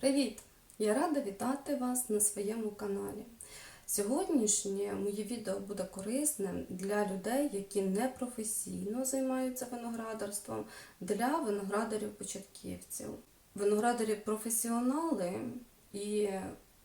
Привіт! Я рада вітати вас на своєму каналі. Сьогоднішнє моє відео буде корисним для людей, які не професійно займаються виноградарством, для виноградарів-початківців. Виноградарі професіонали і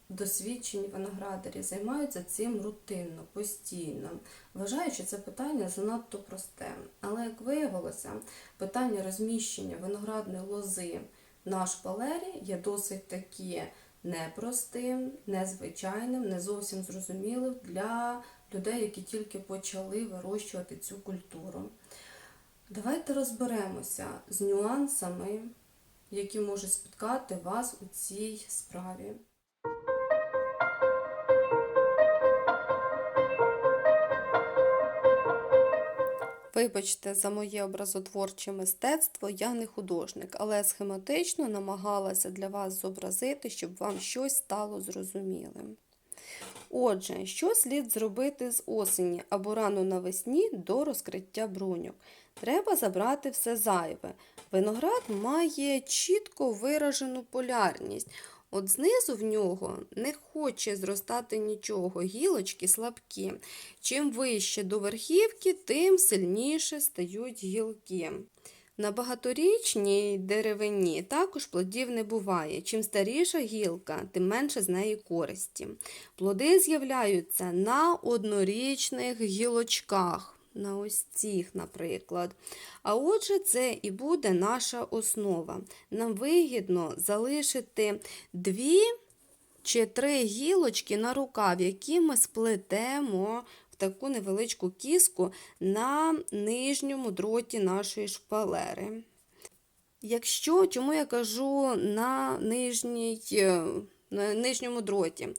досвідчені виноградарі займаються цим рутинно, постійно, вважаючи це питання занадто просте. Але як виявилося, питання розміщення виноградної лози на Валерій є досить таки непростим, незвичайним, не зовсім зрозумілим для людей, які тільки почали вирощувати цю культуру. Давайте розберемося з нюансами, які можуть спіткати вас у цій справі. Вибачте за моє образотворче мистецтво, я не художник, але схематично намагалася для вас зобразити, щоб вам щось стало зрозумілим. Отже, що слід зробити з осені або рано навесні до розкриття бруньок? Треба забрати все зайве. Виноград має чітко виражену полярність. От знизу в нього не хоче зростати нічого, гілочки слабкі. Чим вище до верхівки, тим сильніше стають гілки. На багаторічній деревині також плодів не буває. Чим старіша гілка, тим менше з неї користі. Плоди з'являються на однорічних гілочках. На ось цих, наприклад. А отже, це і буде наша основа. Нам вигідно залишити дві чи три гілочки на рукав, які ми сплетемо в таку невеличку кіску на нижньому дроті нашої шпалери. Якщо, чому я кажу на, нижній, на нижньому дроті?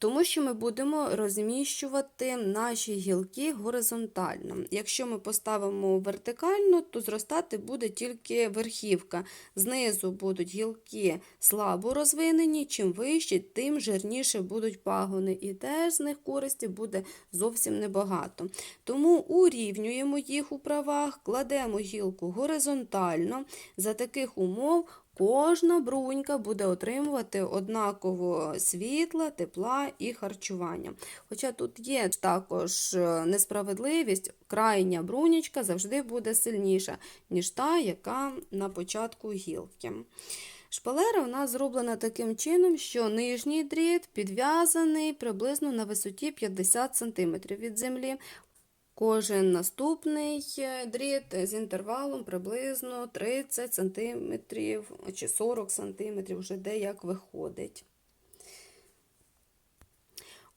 Тому що ми будемо розміщувати наші гілки горизонтально. Якщо ми поставимо вертикально, то зростати буде тільки верхівка. Знизу будуть гілки слабо розвинені, чим вищі, тим жирніше будуть пагони, і теж з них користі буде зовсім небагато. Тому урівнюємо їх у правах, кладемо гілку горизонтально. За таких умов Кожна брунька буде отримувати однаково світла, тепла і харчування. Хоча тут є також несправедливість, крайня брунічка завжди буде сильніша, ніж та, яка на початку гілки. Шпалера у нас зроблена таким чином, що нижній дріт підв'язаний приблизно на висоті 50 см від землі. Кожен наступний дріт з інтервалом приблизно 30 см чи 40 см, вже де як виходить.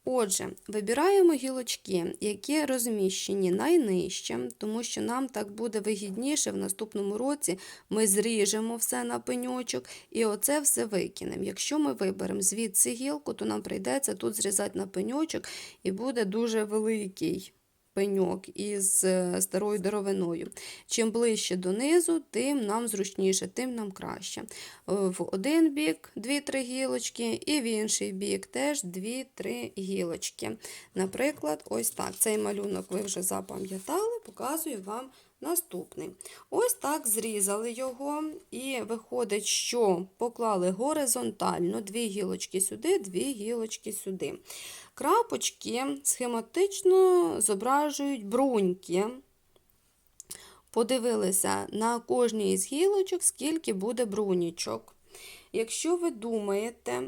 Отже, вибираємо гілочки, які розміщені найнижче, тому що нам так буде вигідніше в наступному році ми зріжемо все на пеньочок і оце все викинемо. Якщо ми виберемо звідси гілку, то нам прийдеться тут зрізати на пеньочок і буде дуже великий пеньок із старою деревиною. Чим ближче донизу, тим нам зручніше, тим нам краще. В один бік 2-3 гілочки, і в інший бік теж 2-3 гілочки. Наприклад, ось так. Цей малюнок ви вже запам'ятали, показую вам. Наступний. Ось так зрізали його, і виходить, що поклали горизонтально дві гілочки сюди, дві гілочки сюди. Крапочки схематично зображують бруньки. Подивилися на кожній із гілочок, скільки буде брунічок. Якщо ви думаєте,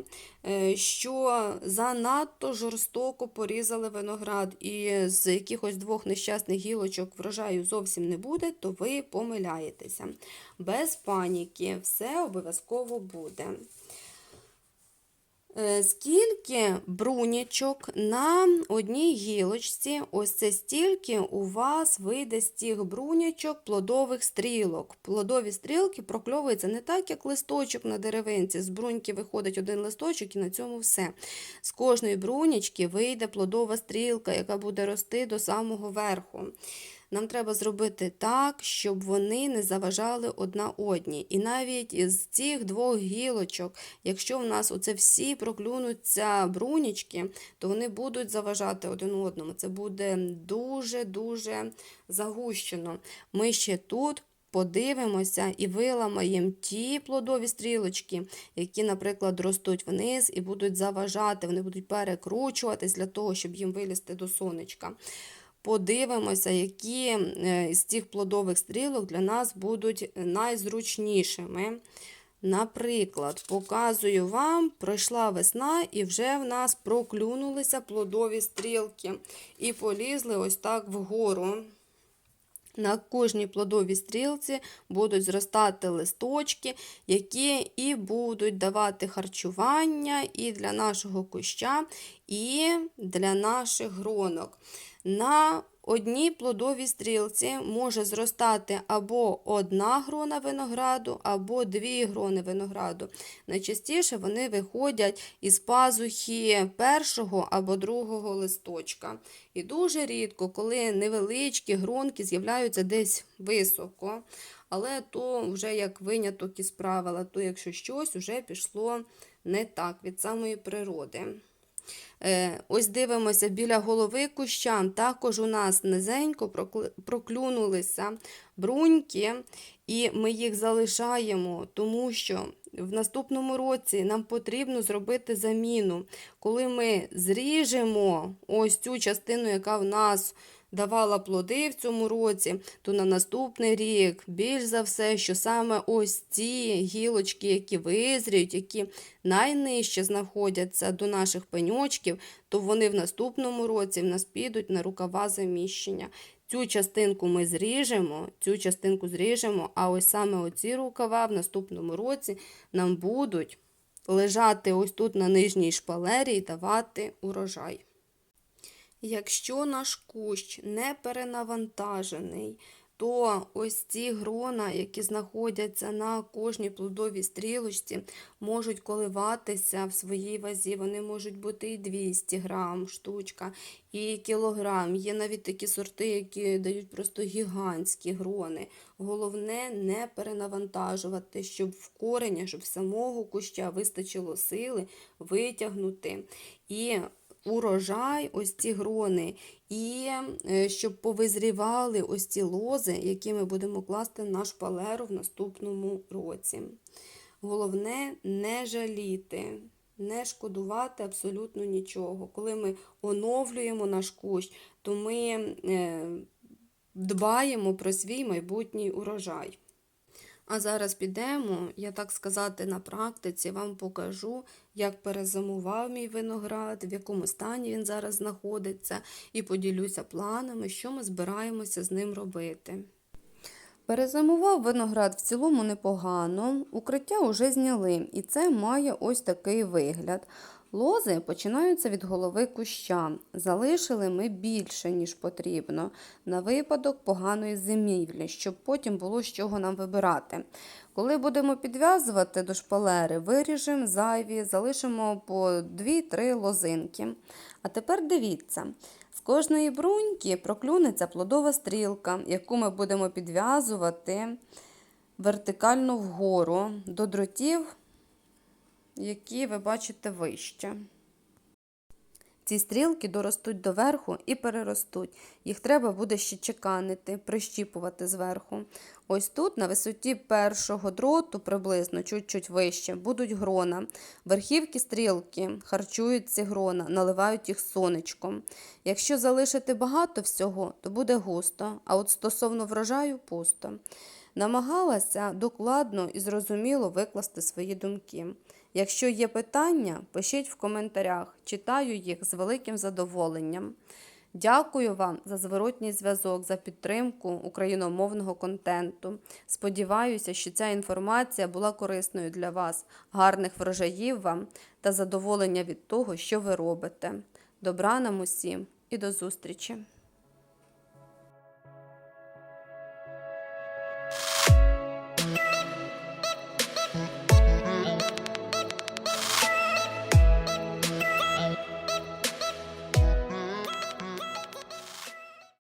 що занадто жорстоко порізали виноград і з якихось двох нещасних гілочок врожаю зовсім не буде, то ви помиляєтеся. Без паніки, все обов'язково буде. Скільки брунячок на одній гілочці, ось це стільки у вас вийде з цих брунячок плодових стрілок. Плодові стрілки прокльовуються не так, як листочок на деревинці. З бруньки виходить один листочок і на цьому все. З кожної брунячки вийде плодова стрілка, яка буде рости до самого верху. Нам треба зробити так, щоб вони не заважали одна одній. І навіть з цих двох гілочок, якщо в нас оце всі проклюнуться брунічки, то вони будуть заважати один одному. Це буде дуже-дуже загущено. Ми ще тут подивимося і виламаємо ті плодові стрілочки, які, наприклад, ростуть вниз і будуть заважати, вони будуть перекручуватись для того, щоб їм вилізти до сонечка. Подивимося, які е, з цих плодових стрілок для нас будуть найзручнішими. Наприклад, показую вам, пройшла весна і вже в нас проклюнулися плодові стрілки і полізли ось так вгору. На кожній плодовій стрілці будуть зростати листочки, які і будуть давати харчування і для нашого куща, і для наших гронок. На одній плодовій стрілці може зростати або одна грона винограду, або дві грони винограду. Найчастіше вони виходять із пазухи першого або другого листочка. І дуже рідко, коли невеличкі гронки з'являються десь високо. Але то вже як виняток із правила, то якщо щось вже пішло не так від самої природи. Е, Ось дивимося біля голови куща. Також у нас низенько проклюнулися бруньки, і ми їх залишаємо, тому що в наступному році нам потрібно зробити заміну. Коли ми зріжемо ось цю частину, яка в нас давала плоди в цьому році, то на наступний рік більш за все, що саме ось ці гілочки, які визріють, які найнижче знаходяться до наших пеньочків, то вони в наступному році в нас підуть на рукава заміщення. Цю частинку ми зріжемо, цю частинку зріжемо, а ось саме оці рукава в наступному році нам будуть лежати ось тут на нижній шпалері і давати урожай. Якщо наш кущ не перенавантажений, то ось ці грона, які знаходяться на кожній плодовій стрілочці, можуть коливатися в своїй вазі. Вони можуть бути і 200 грам штучка, і кілограм. Є навіть такі сорти, які дають просто гігантські грони. Головне не перенавантажувати, щоб в кореня, щоб самого куща вистачило сили витягнути. І урожай, ось ці грони, і е, щоб повизрівали ось ці лози, які ми будемо класти на шпалеру в наступному році. Головне не жаліти, не шкодувати абсолютно нічого. Коли ми оновлюємо наш кущ, то ми е, дбаємо про свій майбутній урожай. А зараз підемо, я так сказати, на практиці вам покажу, як перезимував мій виноград, в якому стані він зараз знаходиться, і поділюся планами, що ми збираємося з ним робити. Перезимував виноград в цілому непогано, укриття вже зняли, і це має ось такий вигляд. Лози починаються від голови куща. Залишили ми більше, ніж потрібно, на випадок поганої зимівлі, щоб потім було з чого нам вибирати. Коли будемо підв'язувати до шпалери, виріжемо зайві, залишимо по 2-3 лозинки. А тепер дивіться. З кожної бруньки проклюнеться плодова стрілка, яку ми будемо підв'язувати вертикально вгору до дротів які ви бачите вище. Ці стрілки доростуть до верху і переростуть. Їх треба буде ще чеканити, прищіпувати зверху. Ось тут, на висоті першого дроту, приблизно чуть-чуть вище, будуть грона. Верхівки стрілки харчують ці грона, наливають їх сонечком. Якщо залишити багато всього, то буде густо, а от стосовно врожаю пусто. Намагалася докладно і зрозуміло викласти свої думки. Якщо є питання, пишіть в коментарях, читаю їх з великим задоволенням. Дякую вам за зворотній зв'язок, за підтримку україномовного контенту. Сподіваюся, що ця інформація була корисною для вас, гарних врожаїв вам та задоволення від того, що ви робите. Добра нам усім і до зустрічі!